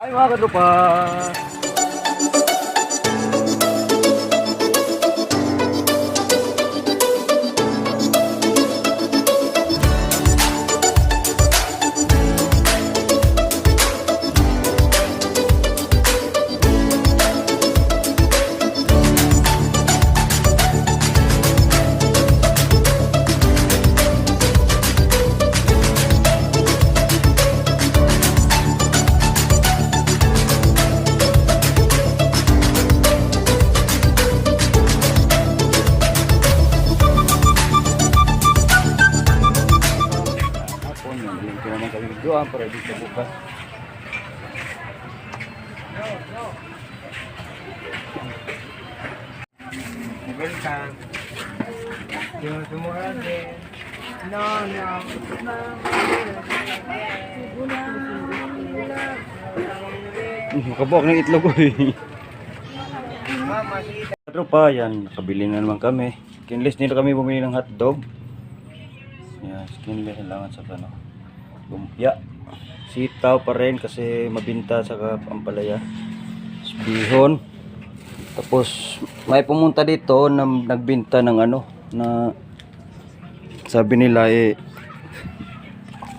Ay mga katropa! Ko naman kami videoan para di sa bukas. Welcome. Yung sumurade. No, no. Hmm, Makabuak ng itlog ko eh. Tropa, yan, nakabili na naman kami. Skinless nila kami bumili ng hotdog. Yan, skinless kailangan sa ano. Lumpia. Sitaw pa rin kasi mabinta sa Pampalaya. Bihon. Tapos may pumunta dito na nagbinta ng ano na sabi nila eh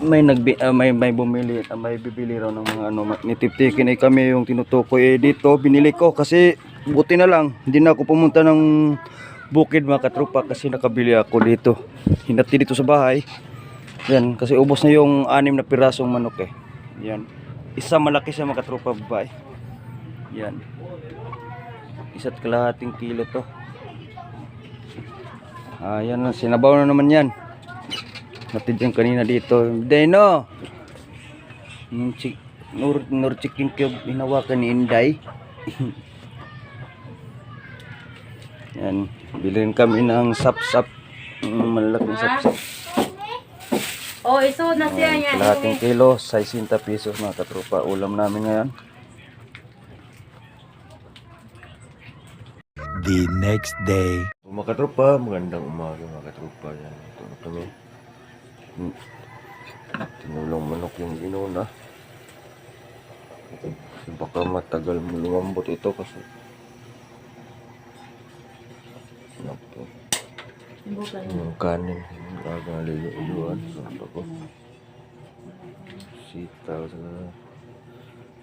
may nagbi ah, may may bumili ah, may bibili raw ng mga ano nitiptikin ay kami yung tinutukoy eh dito binili ko kasi buti na lang hindi na ako pumunta ng bukid mga katropa kasi nakabili ako dito hinati dito sa bahay yan kasi ubos na yung anim na pirasong manok eh yan isa malaki sa mga katropa babae yan isa't kalahating kilo to ah yan lang sinabaw na naman yan Natid yung kanina dito. Deno! Yung nur, nur chicken cube hinawakan ni Inday. Yan. Bilhin kami ng sap-sap. Mm, Malaking sap-sap. Oh, isuod na siya niya. Kalahating kilo, 60 pesos mga katropa. Ulam namin ngayon. the next day. Mga katropa, magandang umaga mga katropa. Yan. Ito na kami. Hmm. Tinulong manok yung inuna. Baka matagal mo lumambot ito kasi ano to, yung kanin yung gagang lilo-iluan so ko sitaw sa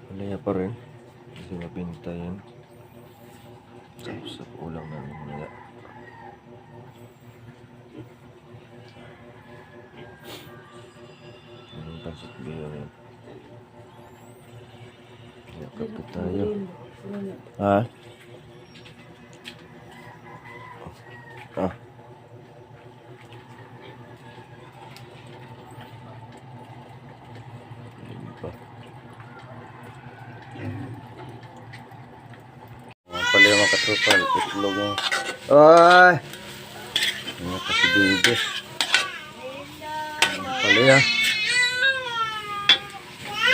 malaya pa rin kasi mabinta yan sa ulang namin mamaya Anong pansit biyo yan? Yakap tayo. Ha? Ah. Hindi pa. Ayan katropa. Itlog yung... Ay! Ano kasi baby. Ayan pala yan.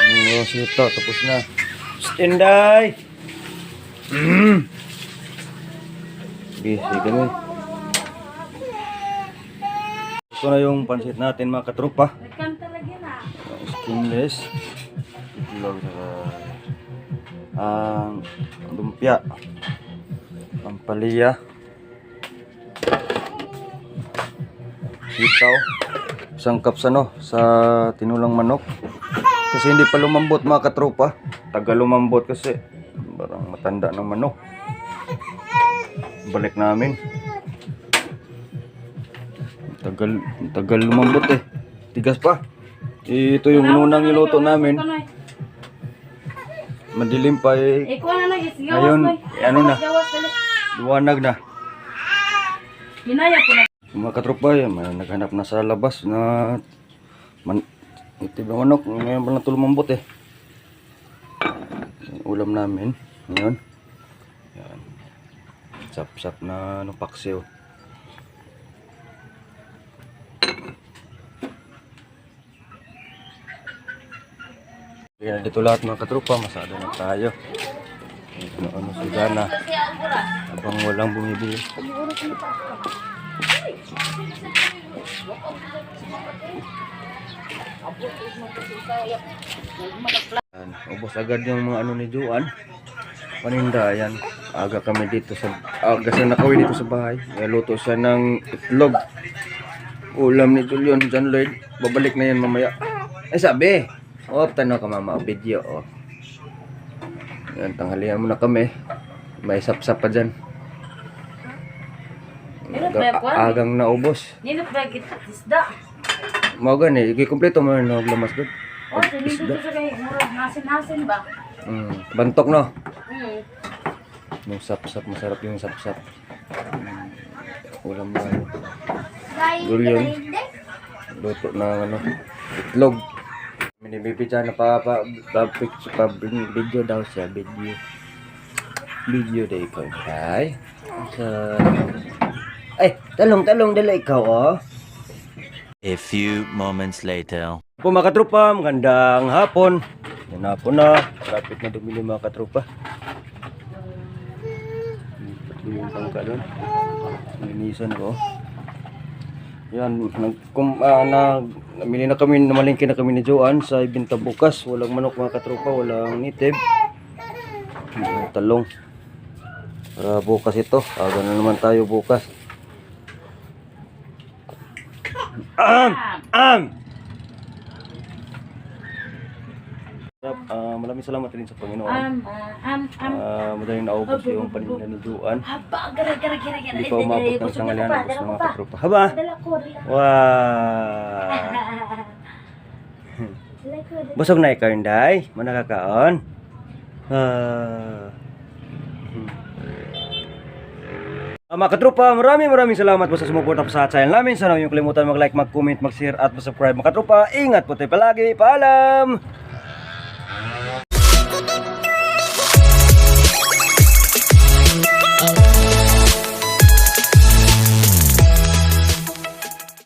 Oh, sito, tapos na. Standby! Mm. Busy kami. Ito na yung pansit natin mga katropa. Skinless. Itlog sa ang lumpia. Pampalaya. Sitaw. Sangkap sa no, sa tinulang manok. Kasi hindi pa lumambot mga katropa. Tagal lumambot kasi. Parang matanda ng manok. Balik namin. Tagal, tagal lumambot eh. Tigas pa. Ito yung unang niluto namin. Madilim pa eh. Isgawas Ngayon, eh, ano na? Liwanag na. Hinaya ko na. Mga katropa, eh, may naghanap na sa labas na man, itib na manok. Ngayon pala tulumambot eh. Ulam namin. Ngayon. Yan. Sap-sap na ano, paksiw. Kaya dito lahat mga katropa, masada na tayo. Ano, ano si Gana. Habang walang bumibili. Yan, ubos agad yung mga ano ni Juan. Paninda, yan. Aga kami dito sa, aga siya nakawin dito sa bahay. Luto siya ng itlog. Ulam ni Julian, John Lloyd. Babalik na yan mamaya. Eh sabi, oh, tanaw ka mama, video, oh. Yan, tanghalian muna kami. May sapsap pa dyan. Aga, agang naubos. Ninot ba kita isda? Mga gani, ikumpleto mo na lamas doon. Oh, sinindot ko sa kay murag nasin-nasin ba? Mm, bantok no. Hmm. Yung sapsap, masarap yung sapsap. Mm, ulam na. Julian. Luto ng ano, itlog. Minibibidya na pa, pa, pa, picture, pa, video daw siya, video. Video daw ikaw. Ay, sa... Ay, talong, talong, dala ikaw, oh. A few moments later. Po mga katropa, magandang hapon. Yan na po na. Rapit na dumili mga katropa. Yung bangka doon. Linisan ko. Yan, nag, kum, ah, nag, namili na kami, namalingki na kami ni Joan sa ibinta bukas. Walang manok mga katropa, walang nitib. Talong. Para bukas ito. Aga na naman tayo bukas. Am! Am! Ah, maraming salamat rin sa Panginoon. Um, uh, um, um. Ah, madaling naubos yung paninda ni Juan. Haba, gara, gara, gara, gara. Hindi pa umabot ng pa, ubos ng mga pa. katropa. Haba! Wow! Busog na ikaw, Inday? Manakakaon? Ah. Ah, mga katropa, maraming maraming salamat po sa sumuporta po sa channel namin. Sana huwag kalimutan mag-like, mag-comment, mag-share at mag-subscribe. Mga katropa, ingat po tayo palagi. Paalam!